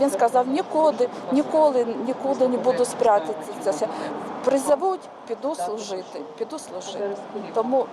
Він сказав, нікуди, ніколи, нікуди не буду спрятатися. Призовуть, піду служити, піду служити. Тому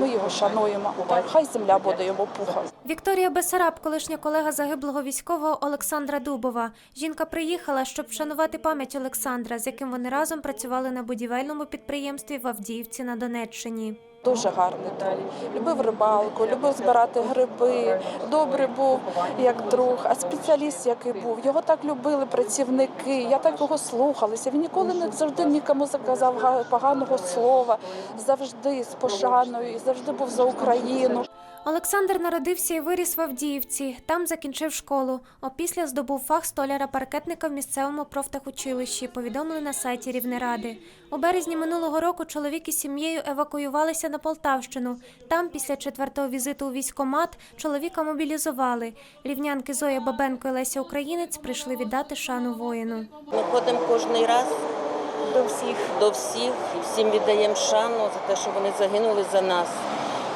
ми його шануємо. Хай земля буде йому пухом. Вікторія Бесараб, колишня колега загиблого військового Олександра Дубова. Жінка приїхала, щоб вшанувати пам'ять Олександра, з яким вони разом працювали на будівельному підприємстві в Авдіївці на Донеччині. Дуже гарний друг. Любив рибалку, любив збирати гриби. Добрий був як друг, а спеціаліст, який був. Його так любили працівники. Я так його слухалася. Він ніколи не завжди нікому заказав поганого слова. Завжди з пошаною завжди був за Україну. Олександр народився і виріс в Авдіївці. Там закінчив школу. Опісля здобув фах столяра-паркетника в місцевому профтехучилищі. Повідомили на сайті Рівнеради. У березні минулого року чоловік із сім'єю евакуювалися на Полтавщину. Там, після четвертого візиту у військкомат, чоловіка мобілізували. Рівнянки Зоя Бабенко і Леся Українець прийшли віддати шану воїну. Ми ходимо кожен раз до всіх, до всіх і всім віддаємо шану за те, що вони загинули за нас.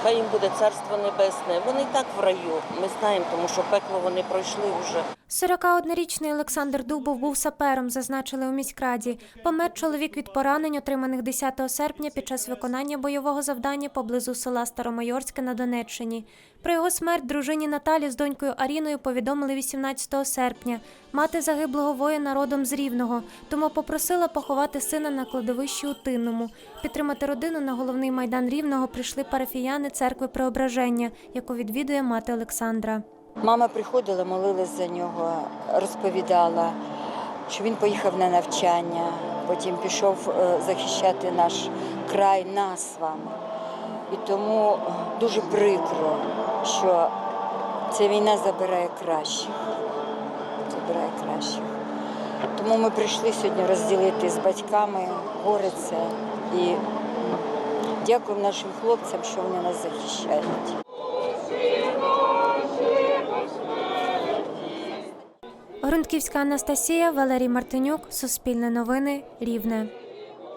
Хай їм буде царство небесне. Вони і так в раю. Ми знаємо, тому що пекло вони пройшли вже. 41-річний Олександр Дубов був сапером, зазначили у міськраді. Помер чоловік від поранень, отриманих 10 серпня під час виконання бойового завдання поблизу села Старомайорське на Донеччині. Про його смерть дружині Наталі з донькою Аріною повідомили 18 серпня. Мати загиблого воїна родом з Рівного, тому попросила поховати сина на кладовищі у Тинному. Підтримати родину на головний майдан Рівного прийшли парафіяни церкви Преображення, яку відвідує мати Олександра. Мама приходила, молилась за нього, розповідала, що він поїхав на навчання, потім пішов е, захищати наш край, нас з вами. І тому е, дуже прикро, що ця війна забирає кращих. Забирає кращих. Тому ми прийшли сьогодні розділити з батьками горе це і м, дякуємо нашим хлопцям, що вони нас захищають. Грунтківська Анастасія, Валерій Мартинюк, Суспільне новини, Рівне.